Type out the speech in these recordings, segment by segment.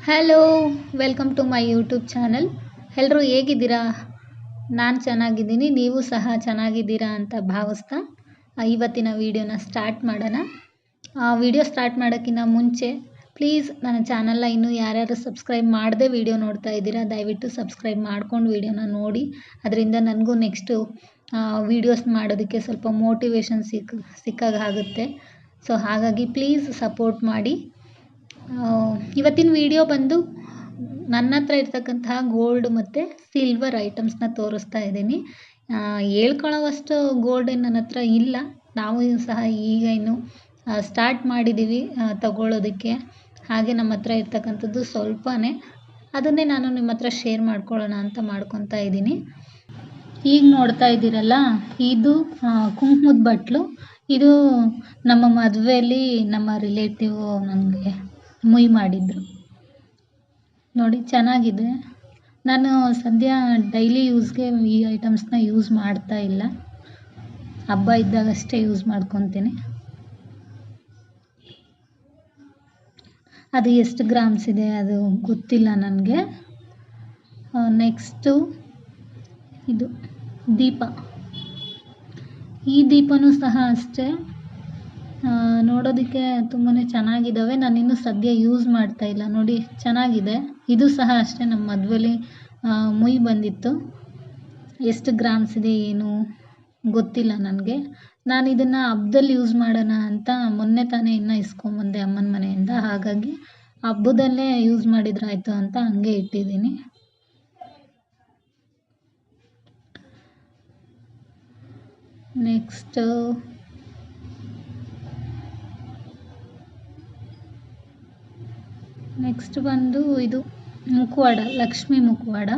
Hello welcome to my YouTube channel ಎಲ್ಲರೂ ಹೇಗಿದ್ದೀರಾ? ನಾನು ಚೆನ್ನಾಗಿದ್ದೀನಿ ನೀವು ಸಹ ಚೆನ್ನಾಗಿದ್ದೀರಾ ಅಂತ ಭಾವಿಸ್ತಾ ಆ, ಇವತ್ತಿನ ವೀಡಿಯೋನ ಸ್ಟಾರ್ಟ್ ಮಾಡೋಣ. ವಿಡಿಯೋ ಸ್ಟಾರ್ಟ್ ಮಾಡೋಕ್ಕಿಂತ ಮುಂಚೆ ಪ್ಲೀಸ್ ನನ್ನ ಚಾನಲ್ನ ಇನ್ನೂ ಯಾರ್ಯಾರು ಸಬ್ಸ್ಕ್ರೈಬ್ ಮಾಡದೆ ವೀಡಿಯೋ ನೋಡ್ತಾ ಇದ್ದೀರಾ ದಯವಿಟ್ಟು ಸಬ್ಸ್ಕ್ರೈಬ್ ಮಾಡ್ಕೊಂಡು ವೀಡಿಯೋನ ನೋಡಿ. ಅದರಿಂದ ನನಗೂ ನೆಕ್ಸ್ಟು ವೀಡಿಯೋಸ್ ಮಾಡೋದಕ್ಕೆ ಸ್ವಲ್ಪ ಮೋಟಿವೇಶನ್ ಸಿಕ್ಕ ಸಿಕ್ಕಾಗುತ್ತೆ ಸೊ ಹಾಗಾಗಿ ಪ್ಲೀಸ್ ಸಪೋರ್ಟ್ ಮಾಡಿ. ಆ, ಇವತ್ತಿನ ವಿಡಿಯೋ ಬಂದು ನನ್ನ ಹತ್ರ ಇರ್ತಕ್ಕಂತಹ ಗೋಲ್ಡ್ ಮತ್ತು ಸಿಲ್ವರ್ ಐಟಮ್ಸ್ನ ತೋರಿಸ್ತಾ ಇದ್ದೀನಿ. ಹೇಳ್ಕೊಳ್ಳೋವಷ್ಟು ಗೋಲ್ಡ್ ನನ್ನ ಹತ್ರ ಇಲ್ಲ. ನಾವು ಸಹ ಈಗ ಇನ್ನು ಸ್ಟಾರ್ಟ್ ಮಾಡಿದ್ದೀವಿ ತಗೊಳ್ಳೋದಕ್ಕೆ. ಹಾಗೆ ನಮ್ಮ ಹತ್ರ ಇರ್ತಕ್ಕಂಥದ್ದು ಸ್ವಲ್ಪನೇ. ಅದನ್ನೇ ನಾನು ನಿಮ್ಮ ಹತ್ರ ಶೇರ್ ಮಾಡ್ಕೊಳ್ಳೋಣ ಅಂತ ಮಾಡ್ಕೊತಾ ಇದ್ದೀನಿ. ಈಗ ನೋಡ್ತಾ ಇದ್ದೀರಲ್ಲ, ಇದು ಕುಂಕುಮದ ಬಟ್ಲು. ಇದು ನಮ್ಮ ಮದುವೆಯಲ್ಲಿ ನಮ್ಮ ರಿಲೇಟಿವ್ ನನಗೆ ಮುಯ್ ಮಾಡಿದ್ರು. ನೋಡಿ, ಚೆನ್ನಾಗಿದೆ. ನಾನು ಸದ್ಯ ಡೈಲಿ ಯೂಸ್ಗೆ ಈ ಐಟಮ್ಸ್ನ ಯೂಸ್ ಮಾಡ್ತಾ ಇಲ್ಲ. ಹಬ್ಬ ಇದ್ದಾಗಷ್ಟೇ ಯೂಸ್ ಮಾಡ್ಕೊತೀನಿ. ಅದು ಎಷ್ಟು ಗ್ರಾಮ್ಸ್ ಇದೆ ಅದು ಗೊತ್ತಿಲ್ಲ ನನಗೆ. ನೆಕ್ಸ್ಟು ಇದು ದೀಪ. ಈ ದೀಪನೂ ಸಹ ಅಷ್ಟೇ. ನೋಡೋದಕ್ಕೆ ತುಂಬಾ ಚೆನ್ನಾಗಿದ್ದಾವೆ ನಾನು ಇನ್ನೂ ಸದ್ಯ ಯೂಸ್ ಮಾಡ್ತಾ ಇಲ್ಲ. ನೋಡಿ, ಚೆನ್ನಾಗಿದೆ. ಇದು ಸಹ ಅಷ್ಟೇ ನಮ್ಮ ಮದುವೆಲಿ ಮುಯ್ ಬಂದಿತ್ತು. ಎಷ್ಟು ಗ್ರಾಮ್ಸ್ ಇದೆ ಏನು ಗೊತ್ತಿಲ್ಲ ನನಗೆ. ನಾನು ಇದನ್ನು ಹಬ್ದಲ್ಲಿ ಯೂಸ್ ಮಾಡೋಣ ಅಂತ ಮೊನ್ನೆ ತಾನೇ ಇನ್ನೂ ಇಸ್ಕೊಂಬಂದೆ ಅಮ್ಮನ ಮನೆಯಿಂದ. ಹಾಗಾಗಿ ಹಬ್ಬದಲ್ಲೇ ಯೂಸ್ ಮಾಡಿದ್ರಾಯ್ತು ಅಂತ ಹಂಗೆ ಇಟ್ಟಿದ್ದೀನಿ. ನೆಕ್ಸ್ಟು ನೆಕ್ಸ್ಟ್ ಬಂದು ಇದು ಮುಖವಾಡ, ಲಕ್ಷ್ಮಿ ಮುಖವಾಡ.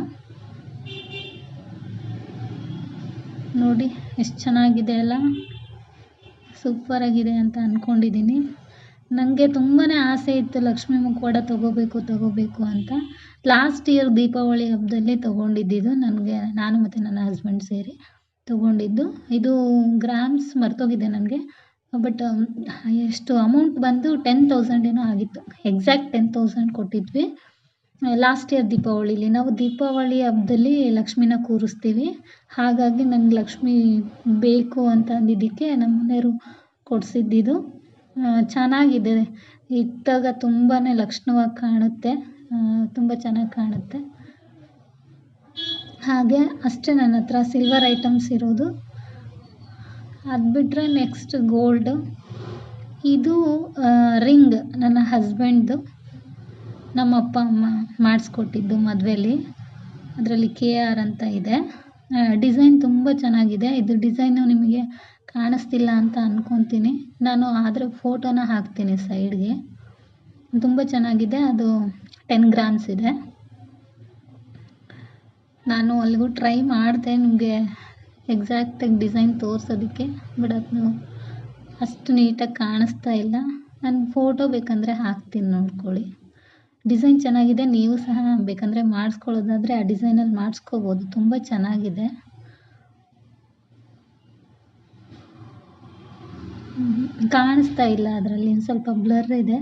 ನೋಡಿ, ಎಷ್ಟು ಚೆನ್ನಾಗಿದೆ ಅಲ್ಲ. ಸೂಪರ್ ಆಗಿದೆ ಅಂತ ಅಂದ್ಕೊಂಡಿದ್ದೀನಿ ನನಗೆ ತುಂಬಾ ಆಸೆ ಇತ್ತು ಲಕ್ಷ್ಮಿ ಮುಖವಾಡ ತಗೋಬೇಕು ತಗೋಬೇಕು ಅಂತ. ಲಾಸ್ಟ್ ಇಯರ್ ದೀಪಾವಳಿ ಹಬ್ಬದಲ್ಲಿ ತೊಗೊಂಡಿದ್ದಿದ್ದು ನನಗೆ, ನಾನು ಮತ್ತು ನನ್ನ ಹಸ್ಬೆಂಡ್ ಸೇರಿ ತೊಗೊಂಡಿದ್ದು. ಇದು ಗ್ರಾಮ್ಸ್ ಮರ್ತೋಗಿದೆ ನನಗೆ. ಬಟ್ ಎಷ್ಟು ಅಮೌಂಟ್ ಬಂದು ಟೆನ್ ತೌಸಂಡ್ ಏನೋ ಆಗಿತ್ತು. ಎಕ್ಸಾಕ್ಟ್ ಟೆನ್ ತೌಸಂಡ್ ಕೊಟ್ಟಿದ್ವಿ. ಲಾಸ್ಟ್ ಇಯರ್ ದೀಪಾವಳಿಲಿ ನಾವು ದೀಪಾವಳಿ ಹಬ್ಬದಲ್ಲಿ ಲಕ್ಷ್ಮೀನ ಕೂರಿಸ್ತೀವಿ. ಹಾಗಾಗಿ ನನಗೆ ಲಕ್ಷ್ಮಿ ಬೇಕು ಅಂತ ಅಂದಿದ್ದಕ್ಕೆ ನಮ್ಮ ಮನೆಯವರು ಕೊಡಿಸಿದ್ದಿದ್ದು ಚೆನ್ನಾಗಿದೆ. ಇಟ್ಟಾಗ ತುಂಬಾ ಲಕ್ಷಣವಾಗಿ ಕಾಣುತ್ತೆ. ತುಂಬ ಚೆನ್ನಾಗಿ ಕಾಣುತ್ತೆ. ಹಾಗೆ ಅಷ್ಟೇ ನನ್ನ ಹತ್ರ ಸಿಲ್ವರ್ ಐಟಮ್ಸ್ ಇರೋದು. ಅದು ಬಿಟ್ಟರೆ ನೆಕ್ಸ್ಟ್ ಗೋಲ್ಡು ಇದು ರಿಂಗ್ ನನ್ನ ಹಸ್ಬೆಂಡ್ದು ನಮ್ಮ ಅಪ್ಪ ಅಮ್ಮ ಮಾಡಿಸ್ಕೊಟ್ಟಿದ್ದು ಮದುವೆಲಿ. ಅದರಲ್ಲಿ ಕೆ ಆರ್ ಅಂತ ಇದೆ. ಡಿಸೈನ್ ತುಂಬ ಚೆನ್ನಾಗಿದೆ. ಇದು ಡಿಸೈನು ನಿಮಗೆ ಕಾಣಿಸ್ತಿಲ್ಲ ಅಂತ ಅಂದ್ಕೊತೀನಿ ನಾನು ಆದರೆ ಫೋಟೋನ ಹಾಕ್ತೀನಿ ಸೈಡ್ಗೆ ತುಂಬ ಚೆನ್ನಾಗಿದೆ. ಅದು ಟೆನ್ ಗ್ರಾಮ್ಸ್ ಇದೆ. ನಾನು ಅಲ್ಲಿಗೂ ಟ್ರೈ ಮಾಡಿದೆ ನಿಮಗೆ. ಎಕ್ಸಾಕ್ಟಾಗಿ ಡಿಸೈನ್ ತೋರಿಸೋದಕ್ಕೆ ಬಟ್ ಅದು ಅಷ್ಟು ನೀಟಾಗಿ ಕಾಣಿಸ್ತಾ ಇಲ್ಲ. ನಾನು ಫೋಟೋ ಬೇಕಂದರೆ ಹಾಕ್ತೀನಿ ನೋಡ್ಕೊಳ್ಳಿ. ಡಿಸೈನ್ ಚೆನ್ನಾಗಿದೆ, ನೀವು ಸಹ ಬೇಕಂದರೆ ಮಾಡಿಸ್ಕೊಳ್ಳೋದಾದರೆ ಆ ಡಿಸೈನಲ್ಲಿ ಮಾಡಿಸ್ಕೋಬೋದು. ತುಂಬ ಚೆನ್ನಾಗಿದೆ. ಕಾಣಿಸ್ತಾ ಇಲ್ಲ ಅದರಲ್ಲಿ. ಸ್ವಲ್ಪ ಬ್ಲರ್ ಇದೆ.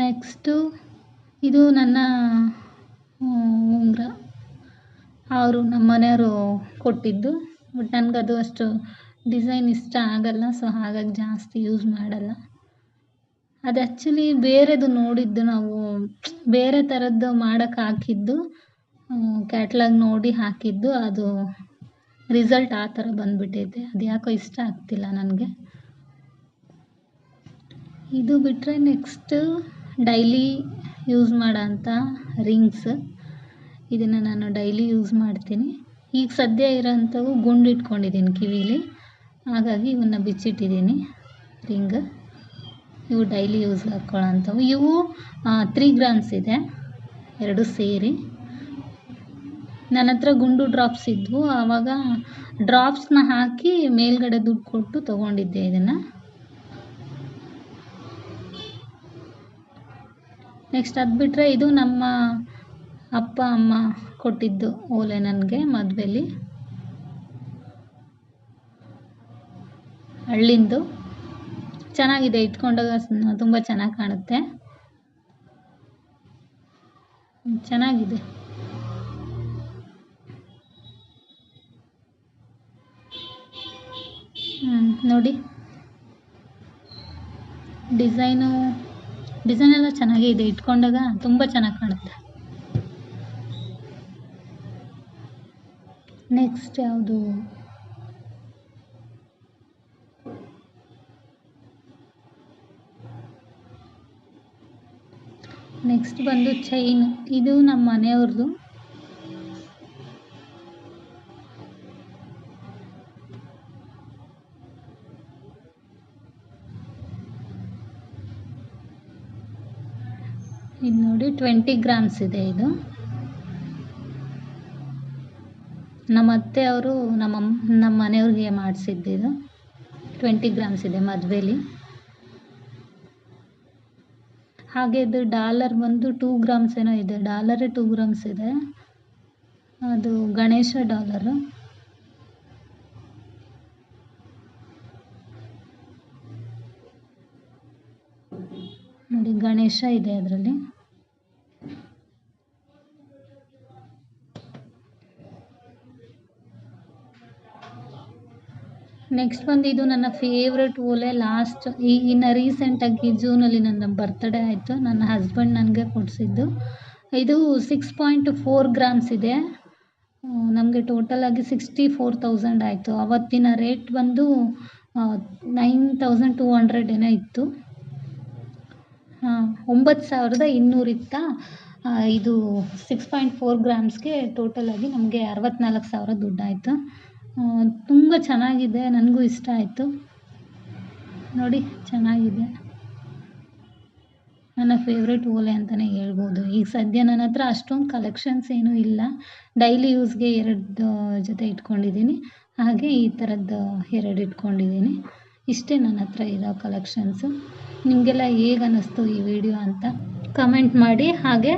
ನೆಕ್ಸ್ಟು ಇದು ನನ್ನ ಉಂಗುರ. ಅವರು ನಮ್ಮ ಮನೆಯವರು ಕೊಟ್ಟಿದ್ದು. ಬಟ್ ನನಗದು ಅಷ್ಟು ಡಿಸೈನ್ ಇಷ್ಟ ಆಗಲ್ಲ ಸೊ ಹಾಗಾಗಿ ಜಾಸ್ತಿ ಯೂಸ್ ಮಾಡಲ್ಲ. ಅದು ಆ್ಯಕ್ಚುಲಿ ಬೇರೆದು ನೋಡಿದ್ದು ನಾವು, ಬೇರೆ ಥರದ್ದು ಮಾಡೋಕ್ಕೆ ಹಾಕಿದ್ದು ಕ್ಯಾಟ್ಲಾಗ್ ನೋಡಿ ಹಾಕಿದ್ದು, ಅದು ರಿಸಲ್ಟ್ ಆ ಥರ ಬಂದುಬಿಟ್ಟೈತೆ. ಅದು ಯಾಕೋ ಇಷ್ಟ ಆಗ್ತಿಲ್ಲ ನನಗೆ. ಇದು ಬಿಟ್ಟರೆ ನೆಕ್ಸ್ಟು ಡೈಲಿ ಯೂಸ್ ಮಾಡೋಂಥ ರಿಂಗ್ಸ್ ಇದನ್ನು ನಾನು ಡೈಲಿ ಯೂಸ್ ಮಾಡ್ತೀನಿ. ಈಗ ಸದ್ಯ ಇರೋಂಥವು ಗುಂಡು ಇಟ್ಕೊಂಡಿದ್ದೀನಿ ಕಿವಿಲಿ. ಹಾಗಾಗಿ ಇವನ್ನ ಬಿಚ್ಚಿಟ್ಟಿದ್ದೀನಿ ರಿಂಗ್. ಇವು ಡೈಲಿ ಯೂಸ್ ಹಾಕ್ಕೊಳ್ಳೋಂಥವು. ಇವು ತ್ರೀ ಗ್ರಾಮ್ಸ್ ಇದೆ. ಎರಡು ಸೇರಿ. ನನ್ನ ಹತ್ರ ಗುಂಡು ಡ್ರಾಪ್ಸ್ ಇದ್ವು. ಆವಾಗ ಡ್ರಾಪ್ಸ್ನ ಹಾಕಿ ಮೇಲ್ಗಡೆ ದುಡ್ಡು ಕೊಟ್ಟು ತೊಗೊಂಡಿದ್ದೆ ಇದನ್ನು. ನೆಕ್ಸ್ಟ್ ಅದು ಬಿಟ್ಟರೆ ಇದು ನಮ್ಮ ಅಪ್ಪ, ಅಮ್ಮ ಕೊಟ್ಟಿದ್ದು ಓಲೆ ನನಗೆ ಮದುವೆಲಿ. ಹಳ್ಳಿಂದು. ಚೆನ್ನಾಗಿದೆ ಇಟ್ಕೊಂಡಾಗ ತುಂಬ ಚೆನ್ನಾಗಿ ಕಾಣುತ್ತೆ. ಚೆನ್ನಾಗಿದೆ. ಹ್ಞೂ ನೋಡಿ. ಡಿಸೈನು ಡಿಸೈನ್ ಎಲ್ಲ ಚೆನ್ನಾಗೇ ಇದೆ, ಇಟ್ಕೊಂಡಾಗ ತುಂಬ ಚೆನ್ನಾಗಿ ಕಾಣುತ್ತೆ. ನೆಕ್ಸ್ಟ್ ಯಾವುದು? ನೆಕ್ಸ್ಟ್ ಬಂದು ಚೈನ್ ಇದು ನಮ್ಮ ಮನೆಯವ್ರದ್ದು ಇದು ನೋಡಿ ಟ್ವೆಂಟಿ ಗ್ರಾಮ್ಸ್ ಇದೆ ಇದು. ನಮ್ಮ ಅತ್ತೆ ಅವರು ನಮ್ಮ ನಮ್ಮ ಮನೆಯವ್ರಿಗೆ ಮಾಡಿಸಿದ್ದು ಇದು. ಟ್ವೆಂಟಿ ಗ್ರಾಮ್ಸ್ ಇದೆ ಮದುವೆಲಿ. ಹಾಗೆ ಇದು ಡಾಲರ್ ಬಂದು ಟೂ ಗ್ರಾಮ್ಸ್ ಏನೋ ಇದೆ. ಡಾಲರೇ ಟೂ ಗ್ರಾಮ್ಸ್ ಇದೆ. ಅದು ಗಣೇಶ ಡಾಲರು ನೋಡಿ, ಗಣೇಶ ಇದೆ ಅದರಲ್ಲಿ. ನೆಕ್ಸ್ಟ್ ಬಂದು ಇದು ನನ್ನ ಫೇವ್ರೆಟ್ ಓಲೆ ಲಾಸ್ಟ್ ಈಗಿನ ರೀಸೆಂಟಾಗಿ ಜೂನಲ್ಲಿ ನನ್ನ ಬರ್ತ್ಡೇ ಆಯಿತು. ನನ್ನ ಹಸ್ಬೆಂಡ್ ನನಗೆ ಕೊಡಿಸಿದ್ದು. ಇದು ಸಿಕ್ಸ್ ಪಾಯಿಂಟ್ ಫೋರ್ ಗ್ರಾಮ್ಸ್ ಇದೆ. ನಮಗೆ ಟೋಟಲಾಗಿ ಸಿಕ್ಸ್ಟಿ ಫೋರ್ ತೌಸಂಡ್ ಆಯಿತು. ಅವತ್ತಿನ ರೇಟ್ ಬಂದು ನೈನ್ ತೌಸಂಡ್ ಟೂ ಹಂಡ್ರೆಡ್ ಏನೋ ಇತ್ತು. ಹಾಂ, ಒಂಬತ್ತು ಸಾವಿರದ ಇನ್ನೂರಿತ್ತ ಇದು ಸಿಕ್ಸ್ ಪಾಯಿಂಟ್ ಫೋರ್ ಗ್ರಾಮ್ಸ್ಗೆ ಟೋಟಲಾಗಿ ನಮಗೆ ಅರವತ್ತ್ನಾಲ್ಕು ಸಾವಿರ ದುಡ್ಡಾಯಿತು ತುಂಬ ಚೆನ್ನಾಗಿದೆ, ನನಗೂ ಇಷ್ಟ ಆಯಿತು. ನೋಡಿ, ಚೆನ್ನಾಗಿದೆ. ನನ್ನ ಫೇವ್ರೆಟ್ ಓಲೆ ಅಂತಲೇ ಹೇಳ್ಬೋದು. ಈಗ ಸದ್ಯ ನನ್ನ ಹತ್ರ ಅಷ್ಟೊಂದು ಕಲೆಕ್ಷನ್ಸ್ ಏನೂ ಇಲ್ಲ. ಡೈಲಿ ಯೂಸ್ಗೆ ಎರಡು ಜೊತೆ ಇಟ್ಕೊಂಡಿದ್ದೀನಿ. ಹಾಗೆ ಈ ಥರದ್ದು ಎರಡು ಇಟ್ಕೊಂಡಿದ್ದೀನಿ. ಇಷ್ಟೇ ನನ್ನ ಹತ್ರ ಇರೋ ಕಲೆಕ್ಷನ್ಸು ನಿಮಗೆಲ್ಲ ಹೇಗೆ ಅನ್ನಿಸ್ತು ಈ ವಿಡಿಯೋ ಅಂತ ಕಮೆಂಟ್ ಮಾಡಿ, ಹಾಗೆ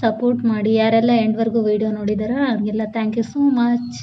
ಸಪೋರ್ಟ್ ಮಾಡಿ. ಯಾರೆಲ್ಲ ಎಂಡ್ವರೆಗೂ ವಿಡಿಯೋ ನೋಡಿದಾರೋ ಅವ್ರಿಗೆಲ್ಲ ಥ್ಯಾಂಕ್ ಯು ಸೋ ಮಚ್